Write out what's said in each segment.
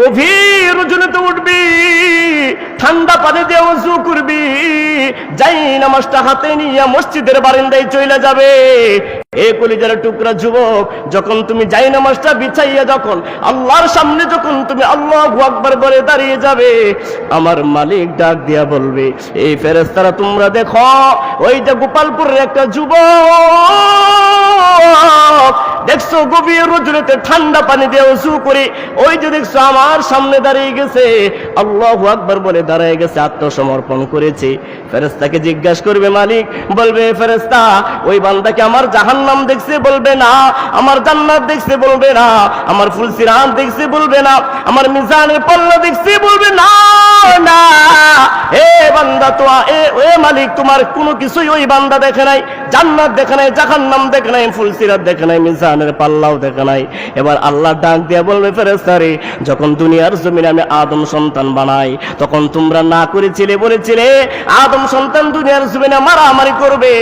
গভীর রজনীতে উঠবি, ঠান্ডা পানি দিয়ে উজু করবি। যাই নামাজটা হাতে নিয়ে মসজিদের বারিন্দায় চলে যাবে। গোপালপুরের একটা যুবক, দেখছ গভীর ঠান্ডা পানি দিয়ে উঁচু করে, ওই যে দেখছ আমার সামনে দাঁড়িয়ে গেছে, আল্লাহ বলে দাঁড়িয়ে গেছে, আত্মসমর্পণ করেছে। ফেরেস্তাকে জিজ্ঞাসা করবে মালিক, বলবে ফেরেস্তা ওই বান্দাকে আমার জাহান্নাম দেখছে বলবে না, আমার জান্নাত দেখছে বলবে না, আমার ফুলসিরান দেখছে বলবে না, আমার মিজানের পাল্লা দেখছে বলবে না না। এ বান্দা তো এ এ মালিক, তোমার কোনো কিছুই ওই বান্দা দেখে নাই, জান্নাত দেখে নাই, জাহান্নাম দেখে নাই ফুলসিরাত দেখে নাই, মিজানের পাল্লাও দেখে নাই। এবার আল্লাহ ডাক দিয়া বলবে ফেরেস্তারে যখন দুনিয়ার জমিনে আমি আদম সন্তান বানাই, তখন তোমরা না করেছিলে, বলেছিলে, আদম সন্তান দুনিয়ার জমিনে মারামারি করবে,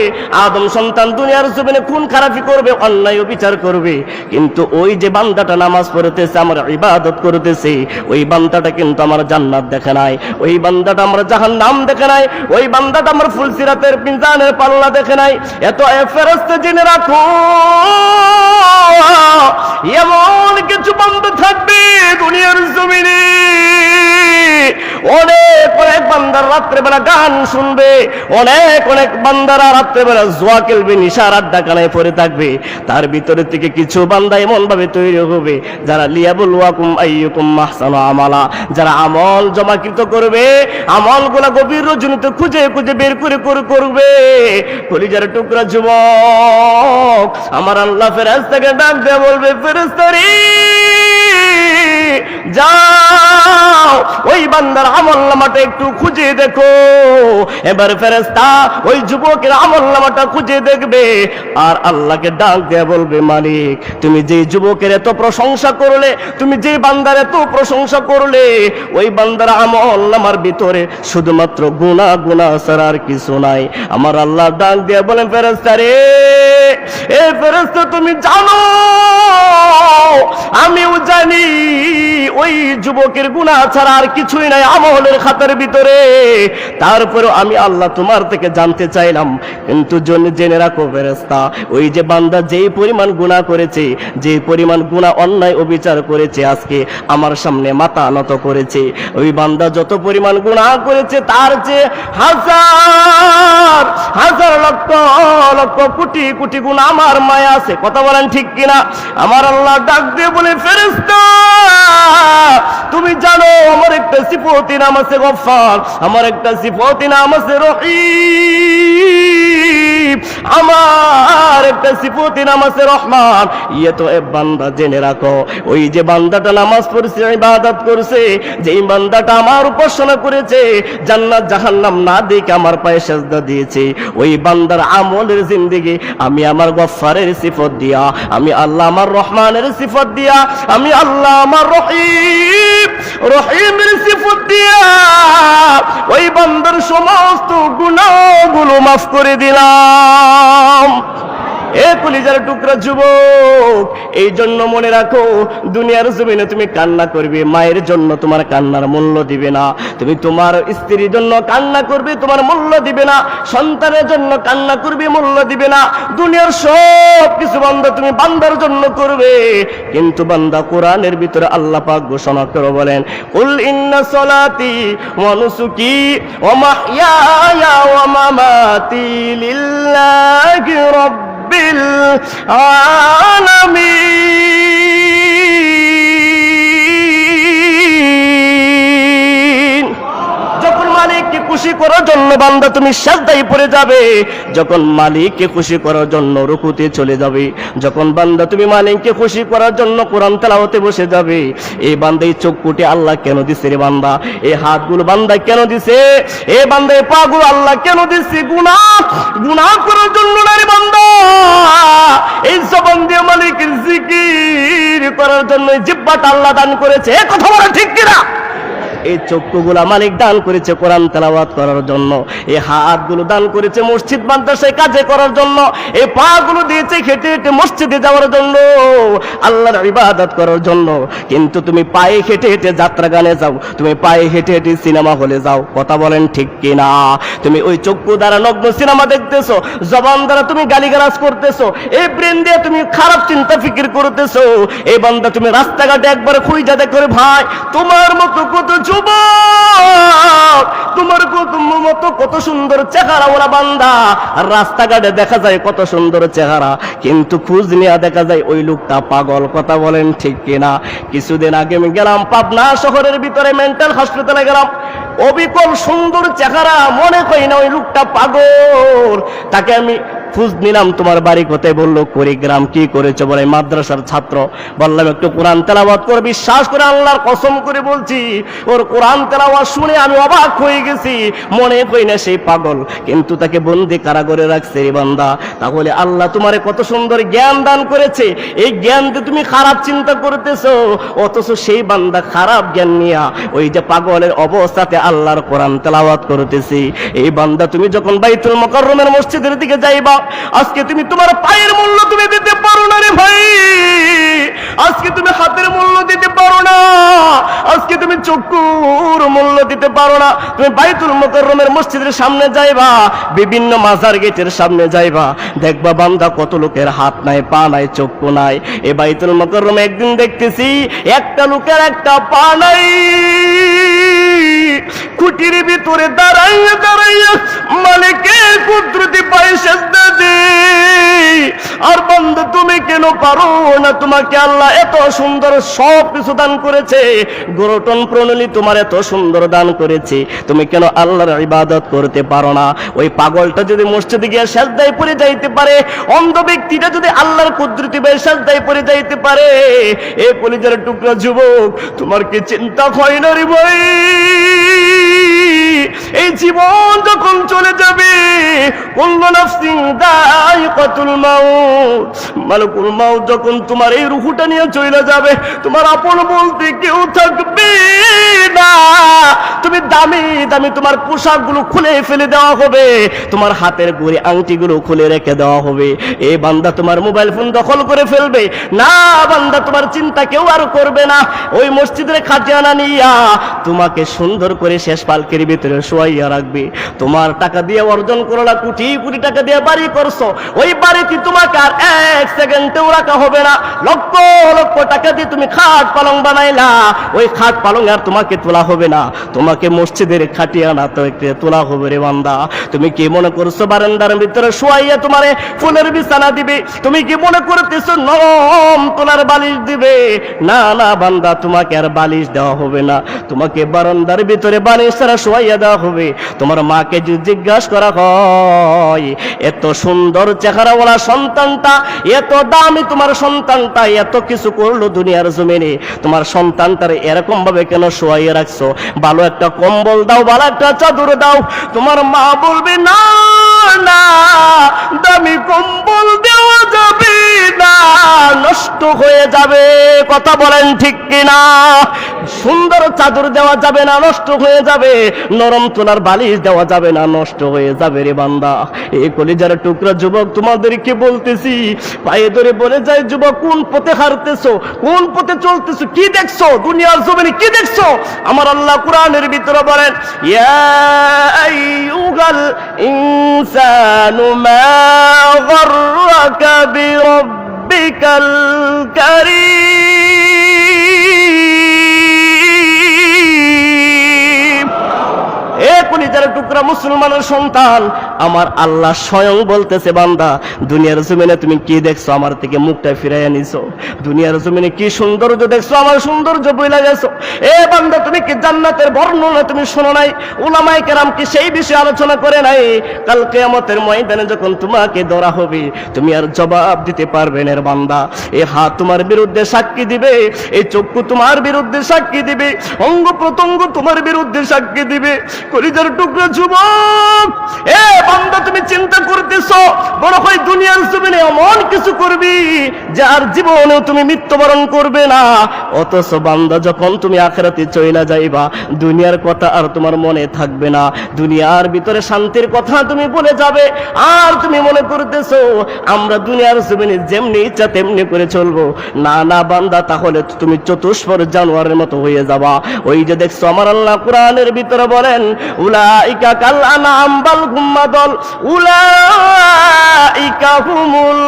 আদম সন্তান দুনিয়ার জমিনে খুন খারাপি করবে অন্যায় বিচার করবে। কিন্তু ওই যে বান্দাটা নামাজ পড়তেছে, আমার ইবাদত করতেছে, ওই বান্দাটা কিন্তু আমার জান্নাত দেখে নাই। ওই বান্দাটা আমার জাহান্নাম দেখে নাই। ওই বান্দাটা আমার ফুলসিরাতের পিনজানের পাল্লা দেখে নাই। এত ফেরস্তে জেনে রাখো, এমন কিছু বন্ধ থাকবে দুনিয়ার জমিনে। অনেক অনেক বান্দার রাত্রে রাত্রেবেলা গান শুনবে, অনেক অনেক বান্দারা রাত্রেবেলা জোয়া খেলবে, নিশার আড্ডা কানায় পড়ে থাকবে, তার ভিতরে থেকে কিছু বান্দা এমনভাবে তৈরি হবে, যারা লিয়াবুল ওয়াকুম আইয়ুকুম মাহসানু আমালা, যারা আমল জমাকৃত করবে আমলগুলা গভীর রজনীতে খুঁজে খুঁজে বের করে করে করবে। কলিজার টুকরা যুবক, আমার আল্লাহ ফেরাস্তাকে ডাক দিয়ে বলবে ফেরেস্তারি যাও, ওই বান্দার আমল নামাটা একটু খুঁজে দেখো। এবার ফেরেস্তা ওই যুবকের আমল নামাটা খুঁজে দেখবে, আর আল্লাহকে ডাক দিয়ে বলবে, মালিক, তুমি যে যুবকের এত প্রশংসা করলে, তুমি যে বান্দার এত প্রশংসা করলে, ওই বান্দার আমল নামার ভিতরে শুধুমাত্র গুণা গুণা ছাড়া আর কিছু নাই। আমার আল্লাহ ডাক দিয়ে বলেন ফেরেস্তা রে, এ ফেরেস্তা তুমি জানো, আমিও জানি ওই যুবকের গুণা ছাড়া আর কিছুই নাই আমলের খাতার ভিতরে। তারপরেও আমি আল্লাহ তোমার থেকে জানতে চাইলাম। কিন্তু জেনে রাখো ফেরেস্তা ওই যে বান্দা যেই পরিমাণ গুণা করেছে যে পরিমাণ গুণা অন্যায় অবিচার করেছে, আজকে আমার সামনে মাথা নত করেছে। ওই বান্দা যত পরিমাণ গুণা করেছে, তার যে হাজার হাজার লক্ষ লক্ষ কোটি কোটি গুণ আমার মায়া আছে। কথা বলেন ঠিক কিনা? আমার আল্লাহ ডাক দিয়ে বলে ফেরেস্তা তুমি জানো আমার একটা সিফতি নাম আছে গফার আমার একটা সিফতি নাম আছে রহিম। আমার একটা সিফতি নাম আছে রহমান। ইয়ে তো এ বান্দা জেনে রাখো, ওই যে বান্দাটা নামাজ পড়ছে, ইবাদত করছে, যেই বান্দাটা আমার উপাসনা করেছে, জান্নাত জাহান্নাম না দেখে আমার পায়ে সেজদা দিয়েছে। ওই বান্দার আমলের জিন্দেগি, আমি আমার গফারের সিফত দিয়া, আমি আল্লাহ আমার রহমানের সিফত দিয়া, আমি আল্লাহ আমার রহিম, রহিমের সিফত দিয়া, ওই বান্দার সমস্ত গুণাগুলো মাফ করে দিলাম। নাম যুবক, এই জন্য মনে রাখো, দুনিয়ার জমিনে তুমি কান্না করবে, মায়ের জন্য তোমার কান্নার মূল্য দিবে না। তুমি তোমার স্ত্রীর জন্য কান্না করবে, তোমার মূল্য দিবে না। সন্তানের জন্য কান্না করবে, মূল্য দিবে না। দুনিয়ার সব কিছু বান্দা তুমি বান্দার জন্য করবে। কিন্তু বান্দা কোরআনের ভিতরে আল্লাহ পাক ঘোষণা করে বলেন উল ইন্না সলাতি ওয়া নুসুকি ওয়া মাহইয়ায়া ওয়া মামাতি লিল্লাহি রাব্ব রব্বিল আলামিন। মালিককে খুশি করার জন্য বান্দা তুমি সাজদাই পড়ে যাবে। যখন মালিককে খুশি করার জন্য রুকুতে চলে যাবে, যখন বান্দা তুমি মালিককে খুশি করার জন্য কোরআন তেলাওয়াতে বসে যাবে, এই বান্দা এই চোখ কুটে আল্লাহ কেন দিছে রে বান্দা? এই হাতগুলো বান্দা কেন দিছে? এ বান্দা এই পাগুলো আল্লাহ কেন দিছে? গুনাহ গুনাহ করার জন্য না রে বান্দা। এই জবান দিয়ে মালিকের জিকির করার জন্য জিব্বাটা আল্লাহ দান করেছে। কথা বলা ঠিক কিনা? এই চক্ষুগুলা মালিক দান করেছে কোরআন তেলাওয়াত করার জন্য। এই হাতগুলো দান করেছে মসজিদ, মাদ্রাসায় কাজে করার জন্য। এই পা গুলো দিয়েছে হেঁটে হেঁটে মসজিদে যাওয়ার জন্য। আল্লাহর ইবাদত করার জন্য। কিন্তু তুমি পায়ে হেঁটে হেঁটে যাত্রা গানে যাও। তুমি পায়ে হেঁটে হেঁটে সিনেমা হলে যাও। কথা বলেন ঠিক কিনা? তুমি ওই চক্ষু দ্বারা নগ্ন সিনেমা দেখতেছো। জবান দ্বারা তুমি গালিগালাজ করতেছো। এই ব্রেন দিয়ে তুমি খারাপ চিন্তা ফিকির করতেছো। এই বান্দা তুমি রাস্তাঘাটে একবার খুঁজা দেখো রে ভাই, তোমার মতো কত যুবক, তোমার মতো কত সুন্দর চেহারা ওরা বান্দা। আর রাস্তাঘাটে দেখা যায় কত সুন্দর চেহারা, কিন্তু খোঁজ নিয়ে দেখা যায় ওই লোকটা পাগল, কথা বলেন ঠিক কিনা। কিছুদিন আগে আমি গেলাম পাবনা শহরের ভিতরে মেন্টাল হসপিটালে গেলাম। অবিকল সুন্দর চেহারা, মনে করি না ওই লোকটা পাগল। তাকে আমি খোঁজ নিলাম, তোমার বাড়ি কোথায় বলল, কুড়িগ্রাম কি করেছ বলে মাদ্রাসার ছাত্র। বললাম, একটু কোরআন তেলাওয়াত করে বিশ্বাস করে আল্লাহর কসম করে বলছি, ওর কোরআন তেলাওয়াত শুনে আমি অবাক হয়ে গেছি। মনে করি না সেই পাগল, কিন্তু তাকে বন্দি কারাগারে রাখছে রে বান্দা। তাহলে আল্লাহ তোমারে কত সুন্দর জ্ঞান দান করেছে, এই জ্ঞান দিয়ে তুমি খারাপ চিন্তা করতেছো, অথচ সেই বান্দা খারাপ জ্ঞান নিয়া ওই যে পাগলের অবস্থাতে আল্লাহর কোরআন তেলাওয়াত করতেছি। এই বান্দা, তুমি যখন বাইতুল মকররমের মসজিদের দিকে যাইবা আজকে তুমি তোমার পায়ের মূল্য তুমি দিতে পারো না রে ভাই। আজকে তুমি হাতের মূল্য দিতে পারো না। আজকে তুমি চক্ষুর মূল্য দিতে পারো না। তুমি বাইতুল মকররমের মসজিদের সামনে যাইবা, বিভিন্ন মাজার গেটের সামনে যাইবা। দেখবা বান্দা কত লোকের হাত নাই, পা নাই, চক্ষু নাই। এ বাইতুল মকররমে একদিন দেখতেছি, একটা লোকের একটা পা নাই। কুটির ভিতরে দাঁড়াইয়া দাঁড়াইয়া মালিকে কুদরতি পায়ে সেজদা দে আর বন্ধু, তুমি কেন পারো না? তোমাকে আল্লাহ এত সুন্দর সব কিছু দান করেছে। গরটন প্রণালী তোমার এত সুন্দর দান করেছে। তুমি কেন আল্লাহর ইবাদত করতে পারো না? ওই পাগলটা যদি মসজিদে গিয়ে সেজদায় পড়ে যাইতে পারে, অন্ধ ব্যক্তিটা যদি আল্লাহর কুদরতি ভাই সেজদায় পড়ে যাইতে পারে, এ কলিজার টুকরা যুবক, তোমার কি চিন্তা হয় না রে ভাই? চলে যাবে। মালকুল মাউ যখন তোমার এই রুহুটা নিয়ে চলে যাবে, তোমার আপন বলতে কেউ থাকবে। না। তুমি দামি দামি তোমার পোশাকগুলো খুলে ফেলে দেওয়া হবে। তোমার হাতের ঘড়ি আংটিগুলো খুলে রেখে দেওয়া হবে। এই বান্দা তোমার মোবাইল ফোন দখল করে ফেলবে। না, বান্দা তোমার চিন্তা কেউ আর করবে না। ওই মসজিদের নিয়া তোমাকে সুন্দর করে শেষ পালকের ভিতরে শোয়াইয়া রাখবে। তোমার টাকা দিয়ে অর্জন করলা, কোটি কোটি টাকা দিয়ে বাড়ি করছ। ওই বাড়িতে তোমাকে আর এক সেকেন্ডেও রাখা হবে না। লক্ষ লক্ষ টাকা দিয়ে তুমি খাট পালং বানাইলা। ওই খাট পালং আর তোমাকে তোলা হবে না। তোমাকে মসজিদের খাটিয়ানা তো তোলা হবে রে বান্দা। তুমি কি মনে করছ বারান্দার ভিতরে শোয়াইয়া তোমারে ফুলের বিছানা দিবে? তুমি কি মনে করতেছো নরম তোলার বালিশ দিবে? না না বান্দা, তোমাকে আর বালিশ দেওয়া হবে না। তোমাকে বারান্দার ভিতরে বালিশ ছাড়া শোয়াইয়া দেওয়া হবে। তোমার মাকে যদি জিজ্ঞাসা করা হয়, এত সুন্দর চেহারা চেহারাওয়ালা সন্তানটা, এত দামি তোমার সন্তানটা, এত কিছু করল দুনিয়ার জমিনে। তোমার সন্তানটার এরকম ভাবে কেন শোয়াইয়ে রাখছো। ভালো একটা কম্বল দাও, ভালো একটা চাদর দাও। তোমার মা বলবে, না না, দামি কম্বল দেওয়া যাবে নষ্ট হয়ে যাবে। কথা বলেন ঠিক কিনা? সুন্দর চাদর দেওয়া যাবে না, নষ্ট হয়ে যাবে। নরম তোলার বালিশ দেওয়া যাবে না, নষ্ট হয়ে যাবে রে বান্দা। এই কলিজার টুকরা যুবক, তোমাদেরকে বলতেছি, পায়ে ধরে বলে যায়, যুবক, কোন পথে হারতেছো কোন পথে চলতেছো? কি দেখছ? দুনিয়ার জমিনে কি দেখছ? আমার আল্লাহ কোরআনের ভিতরে বলেন, ইয়া ইনসানু মা গররাকা বিরাব্বিকাল কারীম। এ কলিজার টুকরা মুসলমানের সন্তান আমার আল্লাহ স্বয়ং বলতেছে, বান্দা, দুনিয়ার জমিনে তুমি কি দেখছ? আমার থেকে মুখটা ফিরাইয়া নিছো। দুনিয়ার জমিনে কি সৌন্দর্য দেখছ? আমার সৌন্দর্য বইলা গেছো। এ বান্দা, তুমি কি জান্নাতের বর্ণনা তুমি শোনো নাই? উলামাই কেরাম কি সেই বিষয়ে আলোচনা করে নাই? কাল কেয়ামতের ময়দানে যখন তোমাকে ধরা হবে, তুমি আর জবাব দিতে পারবে না বান্দা। এ হাত তোমার বিরুদ্ধে সাক্ষী দিবে এই চক্ষু তোমার বিরুদ্ধে সাক্ষী দিবে, অঙ্গ প্রত্যঙ্গ তোমার বিরুদ্ধে সাক্ষী দিবে। কলিজার টুকরা যুবক, এ তুমি চিন্তা করতেছো? বড় দুনিয়ার জমিনে এমন কিছু করবি, যার জীবনেও তুমি মৃত্যুবরণ করবে না। অথচ বান্দা, যখন তুমি আখেরাতে চইলা যাইবা, দুনিয়ার কথা আর তোমার মনে থাকবে না। দুনিয়ার ভিতরে শান্তির কথা তুমি বলে যাবে। আর তুমি মনে করতেছো, আমরা দুনিয়ার জমিনে যেমনি ইচ্ছা তেমনি করে চলবো। না না বান্দা, তাহলে তুমি চতুষ্পর জানোয়ারের মতো হয়ে যাবা। ওই যে দেখছ, আমার আল্লাহ কোরআনের ভিতরে বলেন, উলাইকা কাল বাল গুম্মাদল উলাইকা হুমুল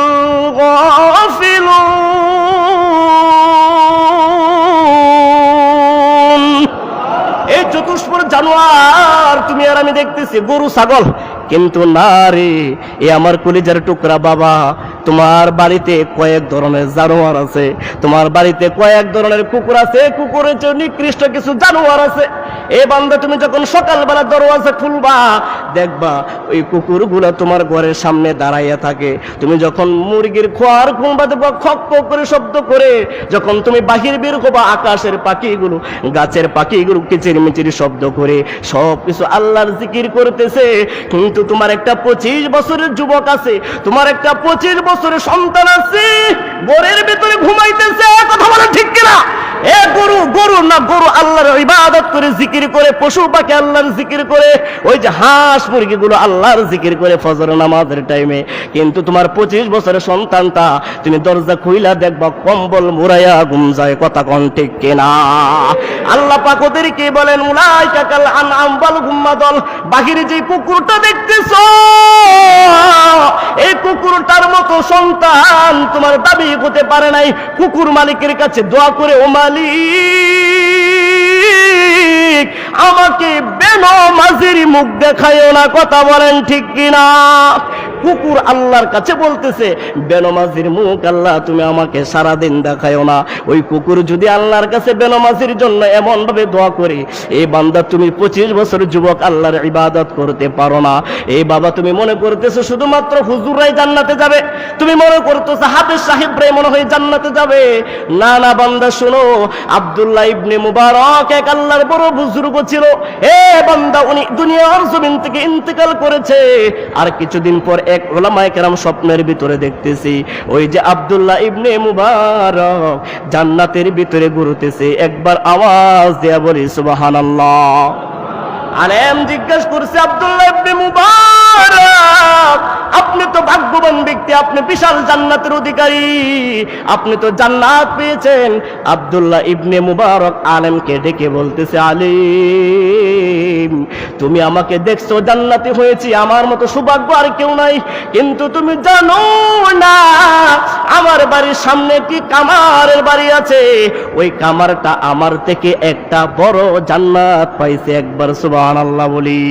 এই চতুষ্পর জানোয়ার তুমি আর আমি দেখতেছি গরু ছাগল। কিন্তু না রে, এ আমার কলিজার টুকরা বাবা। তোমার বাড়িতে কয়েক ধরনের জানোয়ার আছে। তোমার বাড়িতে কয়েক ধরনের কুকুর আছে। কুকুরের চেয়ে নিকৃষ্ট কিছু জানোয়ার আছে। এ বান্দা, তুমি যখন সকালবেলা দরওয়াজা খুলবা, দেখবা ওই কুকুরগুলো তোমার ঘরের সামনে দাঁড়াইয়া থাকে। তুমি যখন মুরগির খোয়ার খুলবা দেখবা খক খক করে শব্দ করে। যখন তুমি বাহির বের হবা, আকাশের পাখিগুলো, গাছের পাখিগুলো কিচিরমিচির শব্দ করে। সব কিছু আল্লাহর জিকির করতেছে। কিন্তু তোমার একটা পঁচিশ বছরের যুবক আছে, তোমার একটা পঁচিশ বছরের সন্তান আছে ঘরের ভিতরে ঘুমাইতেছে কথা বলে ঠিক কিনা? এ গরু গরু না গরু আল্লাহর ইবাদত করে জিকির করে, পশু পাখি আল্লাহর জিকির করে, ওই যে হাঁস মুরগিগুলো আল্লাহর জিকির করে ফজর নামাজের টাইমে। কিন্তু তোমার পঁচিশ বছরের সন্তানটা, তুমি দরজা খুইলা দেখবা, কম্বল মুরাইয়া ঘুম যায়, কথা কন ঠিক কিনা? আল্লাহ পাক ওদেরকে বলেন উলাই কাকাল আনাম বাল গুম্মাদল। বাহিরে যে কুকুরটা দেখতেছো? এই কুকুরটার মতো সন্তান তোমার দাবি হতে পারে নাই। কুকুর মালিকের কাছে দোয়া করে, ও মালিক, আমাকে বেন মাঝির মুখ দেখায় না, কথা বলেন ঠিক কিনা? কুকুর আল্লাহর কাছে বলতেছে, বেনমাজির মুখ আল্লাহ, তুমি আমাকে সারা দিন দেখায়ও না। ওই কুকুর যদি আল্লাহর কাছে বেনমাজির জন্য এমন ভাবে দোয়া করে এই বান্দা, তুমি পঁচিশ বছর যুবক আল্লাহর ইবাদত করতে পারো না। এই বাবা, তুমি মনে করতেছো শুধুমাত্র হুজুরাই জান্নাতে যাবে? তুমি মনে করতেছো হাফেজ সাহেবরাই মনে হয় জান্নাতে যাবে। না না, বান্দা, শোনো, আব্দুল্লাহ ইবনে মুবারক এক আল্লাহর বড় বুজুর্গ ছিল। এ বান্দা, উনি দুনিয়ার জমিন থেকে ইন্তেকাল করেছে। আর কিছুদিন পর এক ওলামায়ে কেরাম স্বপ্নের ভিতরে দেখতেছি, ওই যে আব্দুল্লাহ ইবনে মুবারক জান্নাতের ভিতরে ঘুরতেছে। একবার আওয়াজ দেয়া বলি, সুবহানাল্লাহ। আলেম জিজ্ঞেস করছে, আব্দুল্লাহ ইবনে মুবারক, আপনি তো ভাগ্যবান ব্যক্তি, আপনি বিশাল জান্নাতের অধিকারী। আপনি তো জান্নাত পেয়েছেন। আব্দুল্লাহ ইবনে মুবারক আলেমকে ডেকে বলতেছে, আলিম, তুমি আমাকে দেখছ, জান্নাতি হয়েছি, আমার মতো সৌভাগ্য আর কেউ নাই। কিন্তু তুমি জানো না, আমার বাড়ির সামনে কি কামারের বাড়ি আছে। ওই কামারটা আমার থেকে একটা বড় জান্নাত পাইছে একবার সুবহানাল্লাহ বলি।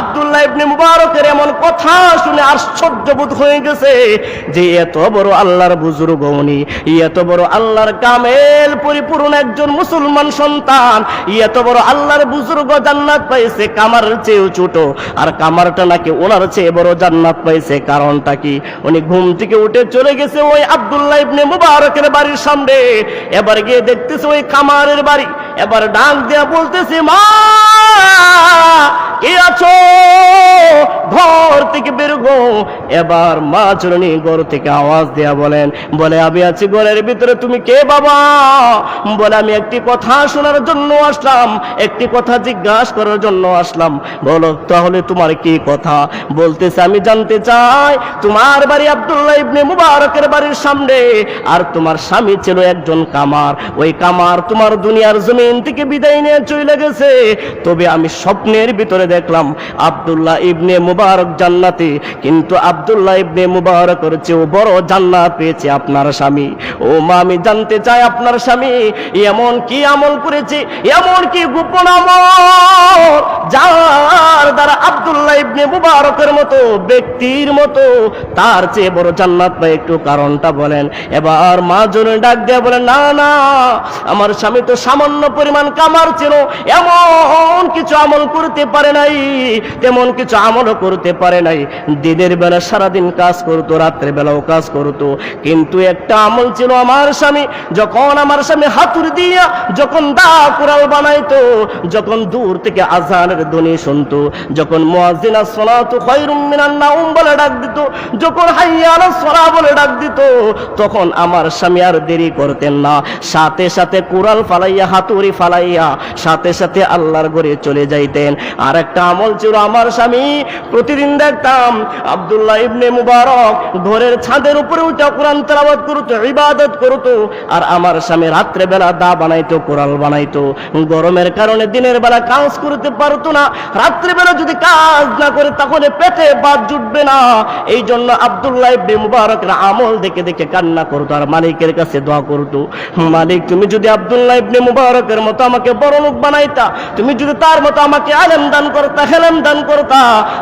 আব্দুল্লাহ ইবনে মুবারকের এমন কথা শুনে আশ্চর্য বোধ হয়ে গেছে যে এত বড় আল্লাহর বুজুর্গ উনি, এত বড় আল্লাহর কামেল, পরিপূর্ণ একজন মুসলমান সন্তান, এত বড় আল্লাহর বুজুর্গ জান্নাত পাইছে, কামারের চেয়েও ছোট। আর কামারটা নাকি ওনার চেয়ে বড় জান্নাত পাইছে, কারণটা কি? উনি ঘুম থেকে উঠে চলে গেছে ওই আব্দুল্লাহ ইবনে মুবারকের বাড়ির সামনে। এবার গিয়ে দেখতেছে ওই কামারের বাড়ি। এবার ডাক দেয়া বলতেছে, মা! না কে আছো? ঘর থেকে বের গো এবার মা চরণী ঘর থেকে আওয়াজ দেয়া বলেন, বলে, আমি আছি ঘরের ভিতরে, তুমি কে বাবা? বলে, আমি একটি কথা শোনার জন্য আসলাম, একটি কথা জিজ্ঞাসা করার জন্য আসলাম। বলো, তাহলে তোমার কি কথা? বলতেছে, আমি জানতে চাই, তোমার বাড়ি আব্দুল্লাহ ইবনে মুবারকের বাড়ির সামনে, আর তোমার স্বামী ছিল একজন কামার। ওই কামার তোমার দুনিয়ার জমিন থেকে বিদায় নিয়ে চলে গেছে। তবে আমি স্বপ্নের ভিতরে দেখলাম আবদুল্লাহ ইবনে মুবারক জান্নাতে। কিন্তু আবদুল্লাহ ইবনে মুবারকের চেয়েও বড় জান্নাত পেয়েছে আপনার স্বামী। ও মা, আমি জানতে চাই আপনার স্বামী এমন কি আমল করেছে, এমন কি গোপন আমল যার দ্বারা আব্দুল্লাহ ইবনে মুবারকের মতো, ব্যক্তির মতো, তার চেয়ে বড় জান্নাত পায় একটু কারণটা বলেন। এবার মা জন ডাক দিয়ে বলেন না না, আমার স্বামী তো সামান্য পরিমাণ কামার ছিল, এমন কিছু আমল করতে পারে নাই, তেমন কিছু আমলও করতে পারে নাই। দিনের বেলা সারাদিন কাজ করতো রাত্রে বেলাও কাজ করতো। কিন্তু একটা আমল ছিল আমার স্বামী, যখন আমার স্বামী হাতুর দিয়া যখন দা কুড়াল বানাইতো, যখন দূর থেকে আজানের ধ্বনি শুনতো যখন মুয়াজ্জিন as-সালাতু খায়রুম মিনান নাওম বলে ডাক দিত, যখন হাইয়া সালাহ বলে ডাক দিত, তখন আমার স্বামী আর দেরি করতেন না। সাথে সাথে কুরাল ফালাইয়া, হাতুড়ি ফালাইয়া, সাথে সাথে আল্লাহর ঘরে চলে যাইতেন। আর একটা আমল ছিল আমার স্বামী, প্রতিদিন দেখতাম আব্দুল্লাহ ইবনে মুবারক ঘরের ছাদের উপরে উঠে কোরআন তেলাওয়াত করতো, ইবাদত করতো, আর আমার স্বামী রাত্রে বেলা দা বানাইতো কোরাল বানাইতো। গরমের কারণে দিনের বেলা কাজ করতে পারতো না রাত্রে বেলা যদি কাজ না করে, তাহলে পেটে বাদ জুটবে না। এই জন্য আব্দুল্লাহ ইবনে মুবারকের আমল দেখে দেখে কান্না করতো, আর মালিকের কাছে দোয়া করতো, মালিক, তুমি যদি আব্দুল্লাহ ইবনে মুবারকের মতো আমাকে বড় লোক বানাইতা, তুমি যদি তার মতো আমাকে আলেম দান করতা, হেলেম দান করতা,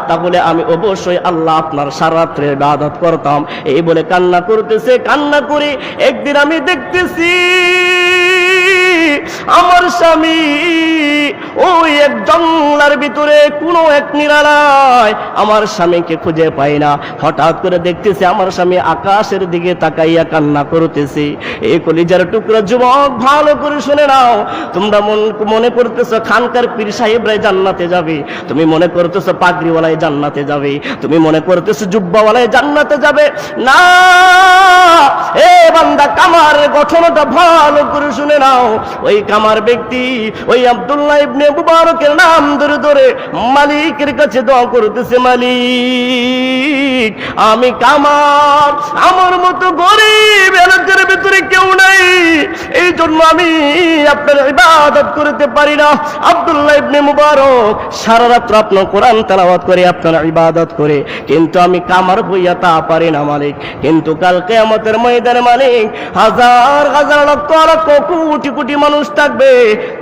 তাহলে আমি অবশ্যই আল্লাহ আপনার সারাত্রে ইবাদত করতাম। এই বলে কান্না করতেছে, কান্না করে একদিন আমি দেখতেছি আমার স্বামী ওই এক জঙ্গলার ভিতরে কোনো এক নিরালায় আমার স্বামীকে খুঁজে পাই না। হঠাৎ করে দেখতেছি আমার স্বামী আকাশের দিকে তাকাইয়া কান্না করতেছে। এই কলিজার টুকরা যুবক, ভালো করে শুনে নাও। তোমরা মন, মনে করতেছো খানকার পীর সাহেবরাই জান্নাতে যাবে। তুমি মনে করতেছো পাগড়িওয়ালাই জান্নাতে যাবে। তুমি মনে করতেছো জুব্বাওয়ালাই জান্নাতে যাবে। না, এ বান্দা, কামার গঠনটা ভালো করে শুনে নাও ওই কামার ব্যক্তি, ওই আব্দুল্লাহ ইবনে মুবারকের নাম ধরে ধরে মালিকের কাছে দোয়া করতেছে, মালিক, আমি কামার আমার মতো গরিব এলাকার ভিতরে কেউ নাই। এই জন্য আমি আপনার ইবাদত করতে পারি না। আব্দুল্লাহ ইবনে মুবারক সারা রাত্র আপনার কোরআন তেলাওয়াত করে আপনার ইবাদত করে। কিন্তু আমি কামার হইয়া তা পারি না, মালিক। কিন্তু কালকে আমাদের ময়দানে, মালিক, হাজার হাজার লক্ষ লক্ষ কোটি কোটি কোটি মানুষ থাকবে।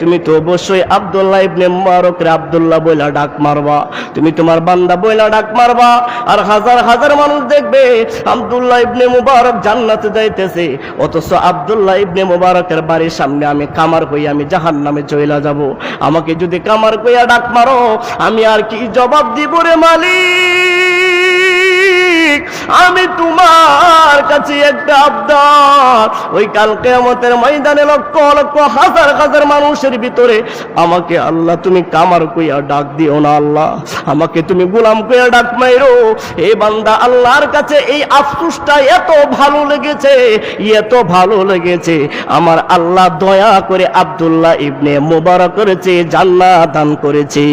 তুমি তো অবশ্যই আব্দুল্লাহ ইবনে মুবারকের আব্দুল্লাহ বইলা ডাক মারবা। তুমি তোমার বান্দা বইলা ডাক মারবা। আর হাজার হাজার মানুষ দেখবে, আব্দুল্লাহ ইবনে মুবারক জান্নাতে যাইতেছে। অথচ আব্দুল্লাহ ইবনে মুবারকের বাড়ির সামনে আমি কামার কই আমি জাহান নামে চইলা যাব। আমাকে যদি কামার কইয়া ডাক মারো, আমি আর কি জবাব দিব রে মালিক? আমি তোমার কাছে একটা আবদার। ওই কালকে আমাদের ময়দানে লক্ষ লক্ষ হাজার হাজার মানুষের ভিতরে আমাকে আল্লাহ তুমি কামার কইয়া ডাক দিও না আল্লাহ। আমাকে তুমি গোলাম কইয়া ডাক মাইরো। এ বান্দা আল্লাহর কাছে এই আফসুসটা এত ভালো লেগেছে, এত ভালো লেগেছে। আমার আল্লাহ দয়া করে আব্দুল্লাহ ইবনে মোবারক করেছে জান্নাত দান করেছে।